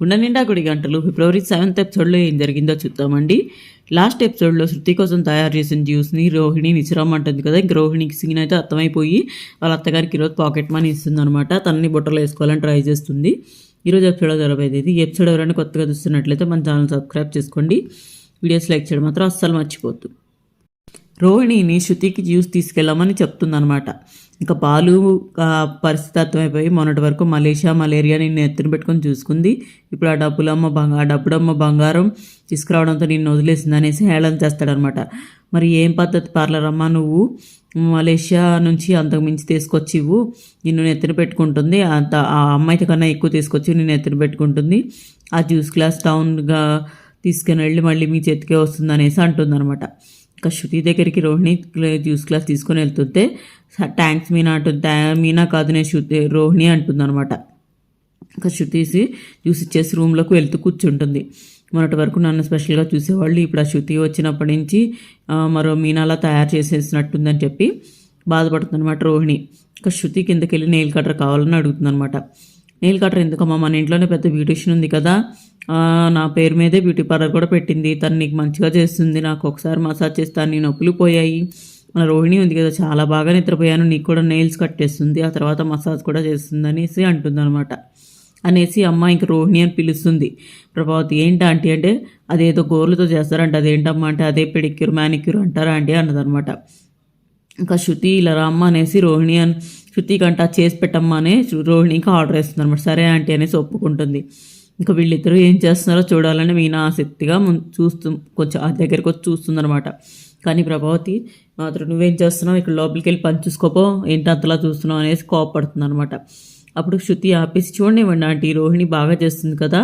గుండె నిండా గుడి గంటలు. ఫిబ్రవరి సెవెంత్ ఎపిసోడ్లో ఏం జరిగిందో చూద్దామండి. లాస్ట్ ఎపిసోడ్లో శృతి కోసం తయారు చేసిన జ్యూస్ని రోహిణి నిచ్చిరమ్మంటుంది కదా ఇంక రోహిణికి సీన్ అయితే అర్థమైపోయి వాళ్ళ అత్తగారికి ఈరోజు పాకెట్ మనీ ఇస్తుంది అనమాట తనని బుట్టలో వేసుకోవాలని ట్రై చేస్తుంది. ఈరోజు ఎపిసోడ్ జరగబోయేది ఈ ఎపిసోడ్ ఎవరైనా కొత్తగా చూస్తున్నట్లయితే మన ఛానల్ సబ్స్క్రైబ్ చేసుకోండి. వీడియోస్ లైక్ చేయడం మాత్రం అస్సలు మర్చిపోద్దు రోహిణిని శృతికి జ్యూస్ తీసుకెళ్ళమని చెప్తుందనమాట ఇంకా పాలు పరిస్థితత్వం అయిపోయి మొన్నటి వరకు మలేషియా మలేరియా నిన్ను ఎత్తున పెట్టుకొని చూసుకుంది. ఇప్పుడు ఆ డబ్బులమ్మ బంగ ఆ డబ్బులమ్మ బంగారం తీసుకురావడంతో నిన్ను వదిలేసింది అనేసి హేళన చేస్తాడనమాట. మరి ఏం పద్ధతి పార్లర్ అమ్మ నువ్వు? మలేషియా నుంచి అంతకు మించి తీసుకొచ్చివు నిన్ను నెత్తిన పెట్టుకుంటుంది. అంత ఆ అమ్మాయి కన్నా ఎక్కువ తీసుకొచ్చి నిన్ను ఎత్తున పెట్టుకుంటుంది. ఆ జ్యూస్ గ్లాస్ టౌన్గా తీసుకుని వెళ్ళి మళ్ళీ మీ చేతికే వస్తుంది అనేసి అంటుందన్నమాట ఇంకా శృతి దగ్గరికి రోహిణి జ్యూస్ గ్లాస్ తీసుకొని వెళ్తుంటే థ్యాంక్స్ మీనా అంటుంది మీనా కాదు నేను శృతి రోహిణి అంటుందన్నమాట. ఇంకా శృతిసి జ్యూస్ ఇచ్చేసి రూమ్లోకి వెళ్తూ కూర్చుంటుంది. మొన్నటి వరకు నన్ను స్పెషల్గా చూసేవాళ్ళు ఇప్పుడు ఆ శృతి వచ్చినప్పటి నుంచి మరో మీనాలా తయారు చేసేసినట్టుందని చెప్పి బాధపడుతుందన్నమాట రోహిణి. ఇంకా శృతి కిందకి వెళ్ళి నెయిల్ కట్టర్ కావాలని అడుగుతుందన్నమాట. నెయిల్ కటర్ ఎందుకమ్మా? మన ఇంట్లోనే పెద్ద బ్యూటిషియన్ ఉంది కదా. నా పేరు మీదే బ్యూటీ పార్లర్ కూడా పెట్టింది. తను నీకు మంచిగా చేస్తుంది. నాకు ఒకసారి మసాజ్ చేస్తాను నీ నొప్పులు పోయాయి. మన రోహిణి ఉంది కదా. చాలా బాగా నిద్రపోయాను. నీకు కూడా నెయిల్స్ కట్టేస్తుంది ఆ తర్వాత మసాజ్ కూడా చేస్తుంది అనేసి అంటుందన్నమాట. అనేసి అమ్మ ఇంక రోహిణి అని పిలుస్తుంది. ప్రభావతి ఏంటి ఆంటీ? అంటే అదేదో గోర్లతో చేస్తారంట. అదేంటమ్మా అంటే అదే పెడిక్యూర్ మ్యానిక్యూర్ అంటారా ఆంటీ? అన్నదనమాట ఇంకా శృతి ఇలా రామ్మ అనేసి రోహిణి అని శృతి గంట చేసి పెట్టమ్మనే అనే రోహిణికి ఆర్డర్ వేస్తుంది అనమాట సరే ఆంటీ అనేసి ఒప్పుకుంటుంది. ఇంకా వీళ్ళిద్దరూ ఏం చేస్తున్నారో చూడాలని మీనా ఆసక్తిగా చూస్తూ కొంచెం ఆ దగ్గరికి వచ్చి చూస్తుందనమాట కానీ ప్రభావతి మాత్రం నువ్వేం చేస్తున్నావు? ఇక్కడ లోపలికి వెళ్ళి పని చూసుకోపో ఏంటి అంతలా చూస్తున్నావు అనేసి కోపడుతుంది అనమాట అప్పుడు శృతి ఆపేసి చూడండి ఇవ్వండి ఆంటీ రోహిణి బాగా చేస్తుంది కదా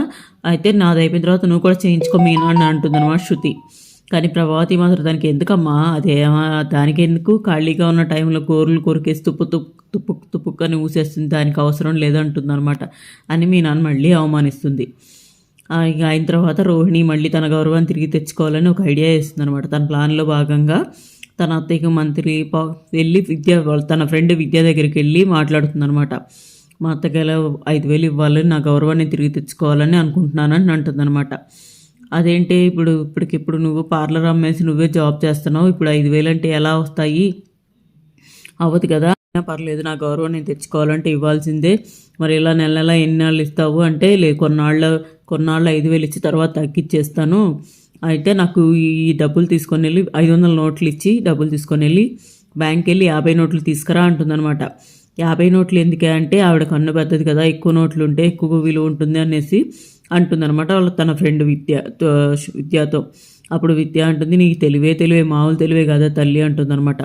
అయితే నాది అయిపోయిన తర్వాత నువ్వు కూడా చేయించుకో మీనా అని అంటుంది అనమాట శృతి. కానీ ప్రభావతి మాత్రం దానికి ఎందుకమ్మా? అదే దానికి ఎందుకు ఖాళీగా ఉన్న టైంలో కూరలు కొరికేసి తుప్పు తుప్పు తుప్పు తుప్పుక్కని ఊసేస్తుంది. దానికి అవసరం లేదంటుంది అనమాట అని మీ నాన్న మళ్ళీ అవమానిస్తుంది. ఇక అయిన తర్వాత రోహిణి మళ్ళీ తన గౌరవాన్ని తిరిగి తెచ్చుకోవాలని ఒక ఐడియా వేస్తుంది అనమాట తన ప్లాన్లో భాగంగా తన అత్తయ్యకి మంత్రి పా- వెళ్ళి విద్య తన ఫ్రెండ్ విద్య దగ్గరికి వెళ్ళి మాట్లాడుతుంది అనమాట మా అత్తకి ఎలా ఐదు వేలు ఇవ్వాలని నా గౌరవాన్ని తిరిగి తెచ్చుకోవాలని అనుకుంటున్నానని అంటుందన్నమాట. అదేంటి ఇప్పుడు ఇప్పటికిప్పుడు నువ్వు పార్లర్ అమ్మేసి నువ్వే జాబ్ చేస్తున్నావు? ఇప్పుడు ఐదు వేలు అంటే ఎలా వస్తాయి? అవ్వదు కదా. అయినా పర్లేదు నా గౌరవం నేను తెచ్చుకోవాలంటే ఇవ్వాల్సిందే. మరి ఇలా నెల నెల ఎన్ని నెలలు ఇస్తావు అంటే లే కొన్నాళ్ళు కొన్నాళ్ళు ఐదు వేలు ఇచ్చి తర్వాత తగ్గిచ్చేస్తాను. అయితే నాకు ఈ డబ్బులు తీసుకొని వెళ్ళి ఐదు వందల నోట్లు ఇచ్చి డబ్బులు తీసుకొని వెళ్ళి బ్యాంక్కి వెళ్ళి యాభై నోట్లు తీసుకురా అంటుందన్నమాట. యాభై నోట్లు ఎందుకే అంటే ఆవిడ కన్ను పెద్దది కదా ఎక్కువ నోట్లు ఉంటే ఎక్కువ విలువ ఉంటుంది అనేసి. అంటుందన్నమాట వాళ్ళు తన ఫ్రెండ్ విద్య విద్యతో. అప్పుడు విద్య అంటుంది నీకు తెలివే తెలివే మామూలు తెలివే కదా తల్లి అంటుందన్నమాట.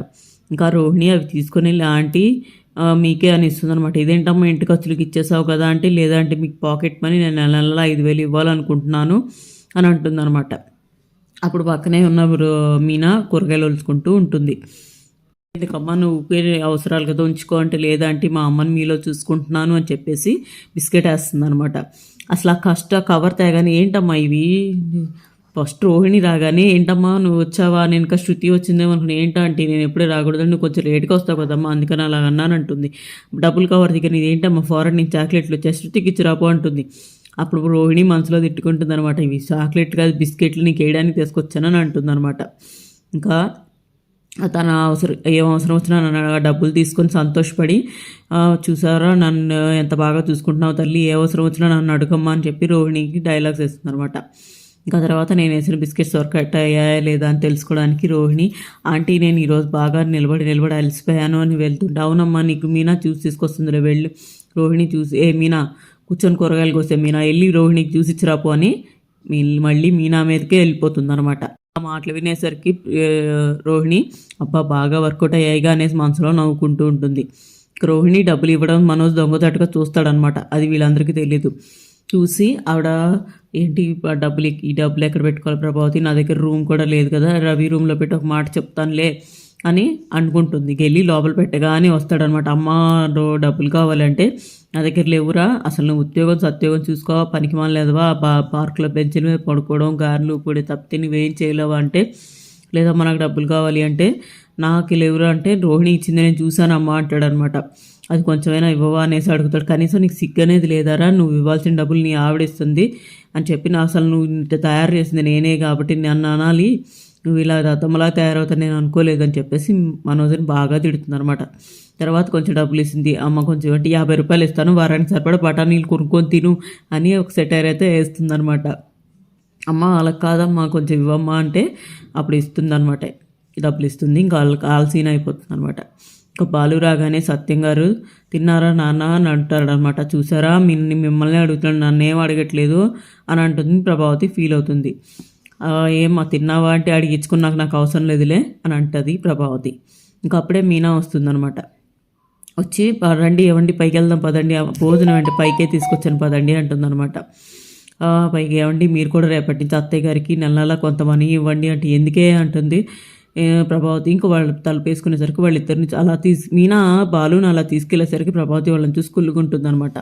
ఇంకా రోహిణి అవి తీసుకొని వెళ్ళి ఆంటీ మీకే అనిస్తుంది అనమాట ఇదేంటమ్మా ఇంటి ఖర్చులకు ఇచ్చేసావు కదా అంటే లేదంటే మీకు పాకెట్ మనీ నేను నెల నెలలో ఐదు వేలు ఇవ్వాలనుకుంటున్నాను అని అంటుందన్నమాట. అప్పుడు పక్కనే ఉన్న రో- మీనా కూరగాయలు ఒలుచుకుంటూ ఉంటుంది. ఎందుకమ్మా నువ్వు ఊరికే అవసరాలు కదా ఉంచుకో అంటే లేదంటే మా అమ్మని మీలో చూసుకుంటున్నాను అని చెప్పేసి బిస్కెట్ వేస్తుంది అనమాట అసలు ఆ కష్ట కవర్ తేగానే ఏంటమ్మా ఇవి? ఫస్ట్ రోహిణి రాగానే ఏంటమ్మా నువ్వు వచ్చావా? నేను ఇంకా శృతి వచ్చిందేమో అనుకున్నా ఏంటంటే నేను ఎప్పుడే రాకూడదు నువ్వు కొంచెం లేట్గా వస్తావు కదమ్మా అందుకని అలా అన్నానంటుంది డబుల్ కవర్ దగ్గర నీది ఏంటమ్మా ఫారెన్ నేను చాక్లెట్లు వచ్చా శృతికి ఇచ్చి రాపో అంటుంది. అప్పుడు రోహిణి మనసులో తిట్టుకుంటుంది అనమాట ఇవి చాక్లెట్ కాదు బిస్కెట్లు నీకు వేయడానికి తీసుకొచ్చానని అంటుంది అనమాట ఇంకా తన అవసరం ఏం అవసరం వచ్చినా నన్ను డబ్బులు తీసుకొని సంతోషపడి చూసారా నన్ను ఎంత బాగా చూసుకుంటున్నావు తల్లి? ఏ అవసరం వచ్చినా నన్ను అడగమ్మా అని చెప్పి రోహిణికి డైలాగ్స్ వేస్తుందనమాట ఇంకా తర్వాత నేను వేసిన బిస్కెట్స్ వర్క్ అయ్యాయా లేదా అని తెలుసుకోవడానికి రోహిణి ఆంటీ నేను ఈరోజు బాగా నిలబడి నిలబడి అలసిపోయాను అని వెళ్తుంటే అవునమ్మా నీకు మీనా చూసి తీసుకొస్తుందిలే వెళ్ళు. రోహిణి చూసి ఏ మీనా కూర్చొని కూరగాయలు కోసే మీనా వెళ్ళి రోహిణికి చూసి ఇచ్చిరాపు అని మీ- మళ్ళీ మీనా మీదకే వెళ్ళిపోతుంది అనమాట ఆ మాటలు వినేసరికి రోహిణి అబ్బా బాగా వర్కౌట్ అయ్యాయిగా అనేసి మనసులో నవ్వుకుంటూ ఉంటుంది. రోహిణి డబ్బులు ఇవ్వడం మనోజ్ దొంగతట్టుగా చూస్తాడనమాట అది వీళ్ళందరికీ తెలియదు చూసి ఆవిడ ఏంటి డబ్బులు ఈ డబ్బులు ఎక్కడ పెట్టుకోవాలి ప్రభావతి? నా దగ్గర రూమ్ కూడా లేదు కదా రవి రూమ్లో పెట్టి ఒక మాట చెప్తానులే అని అనుకుంటుంది. వెళ్ళి లోపల పెట్టగానే వస్తాడనమాట. అమ్మ డబ్బులు కావాలంటే నా దగ్గర లేవురా. అసలు నువ్వు ఉద్యోగం సత్యోగం చూసుకో. పనికి లేదువా. బా పార్కులో బెంచ్ల మీద పడుకోవడం గారెలు పొడి తప్పితే నువ్వేం చేయలేవా అంటే లేదమ్మా నాకు డబ్బులు కావాలి అంటే నాకు లేవురా అంటే రోహిణి ఇచ్చింది నేను చూశానమ్మా అంటాడనమాట. అది కొంచెమైనా ఇవ్వవా అనేసి అడుగుతాడు. కనీసం నీకు సిగ్గు అనేది లేదారా? నువ్వు ఇవ్వాల్సిన డబ్బులు నీ ఆవిడిస్తుంది అని చెప్పి నా అసలు నువ్వు ఇంత తయారు చేసింది నేనే కాబట్టి నన్ను అనాలి. నువ్వు ఇలా దద్దమ్మలా తయారవుతా నేను అనుకోలేదని చెప్పేసి మనోజ్ని బాగా తిడుతుందనమాట తర్వాత కొంచెం డబ్బులు ఇస్తుంది అమ్మ కొంచెం అంటే యాభై రూపాయలు ఇస్తాను వారానికి సరిపడా బఠానీలు కొనుక్కొని తిను అని ఒక సెటైర్ అయితే వేస్తుంది అనమాట అమ్మ వాళ్ళకి కాదమ్మా కొంచెం ఇవ్వమ్మా అంటే అప్పుడు ఇస్తుంది అనమాట డబ్బులు ఇస్తుంది ఇంకా వాళ్ళకి ఆల్ సీన్ అయిపోతుంది అనమాట ఇంకా బాలు రాగానే సత్యం గారు తిన్నారా నాన్న? అని అంటాడనమాట చూసారా? మిన్ని మిమ్మల్ని అడుగుతున్నాడు నన్నేం అడగట్లేదు? అని అంటుంది ప్రభావతి ఫీల్ అవుతుంది. "ఆ, తిన్నావా అంటే అడిగించుకున్నాక నాకు అవసరం లేదులే అని అంటుంది ప్రభావతి. ఇంకా అప్పుడే మీనా వస్తుందనమాట వచ్చి రండి ఇవ్వండి పైకి వెళ్దాం పదండి భోజనం అంటే పైకే తీసుకొచ్చాను పదండి అంటుందన్నమాట. పైకి ఏమండి మీరు కూడా రేపటి నుంచి అత్తయ్య గారికి నెల నెల కొంత మనీ ఇవ్వండి అంటే ఎందుకే? అంటుంది. ప్రభావతి ఇంకా వాళ్ళు తలుపేసుకునేసరికి వాళ్ళిద్దరిని అలా తీసి మీనా బాలుని అలా తీసుకెళ్ళేసరికి ప్రభావతి వాళ్ళని చూసి కుళ్ళుకుంటుందనమాట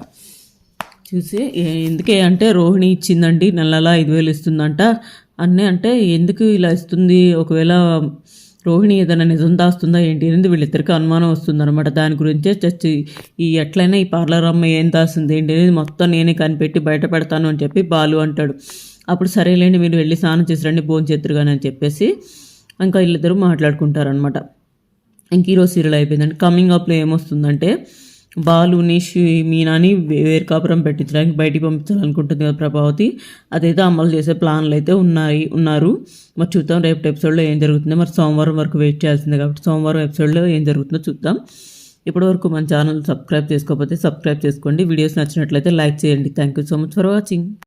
చూసి ఎందుకే? అంటే రోహిణి ఇచ్చిందండి నెల నెల ఐదు వేలు ఇస్తుందంట. అన్నీ అంటే ఎందుకు ఇలా ఇస్తుంది? ఒకవేళ రోహిణి ఏదైనా నిజం దాస్తుందా ఏంటి అనేది వీళ్ళిద్దరికి అనుమానం వస్తుందన్నమాట. దాని గురించే చచ్చి ఈ ఎట్లయినా ఈ పార్లర్ అమ్మాయి ఏం దాస్తుంది ఏంటి అనేది మొత్తం నేనే కనిపెట్టి బయట పెడతాను అని చెప్పి బాలు అంటాడు. అప్పుడు సరేలేండి మీరు వెళ్ళి స్నానం చేసి రండి భోజనం కానీ అని చెప్పేసి ఇంకా వీళ్ళిద్దరూ మాట్లాడుకుంటారనమాట ఇంక ఈరోజు సీరియల్ అయిపోయిందండి. కమింగ్ అప్లో ఏమొస్తుందంటే బాలుని శి- మీనాని వే- వేరు కాపురం పెట్టించడానికి బయటికి పంపించాలనుకుంటుంది కదా ప్రభావతి. అదైతే అమలు చేసే ప్లాన్లు అయితే ఉన్నాయి ఉన్నారు. మరి చూద్దాం రేపు ఎపిసోడ్లో ఏం జరుగుతుందో. మరి సోమవారం వరకు వెయిట్ చేయాల్సిందే కాబట్టి సోమవారం ఎపిసోడ్లో ఏం జరుగుతుందో చూద్దాం. ఇప్పటివరకు మన ఛానల్ సబ్స్క్రైబ్ చేసుకోకపోతే సబ్స్క్రైబ్ చేసుకోండి. వీడియోస్ నచ్చినట్లయితే లైక్ చేయండి. Thank you so much for watching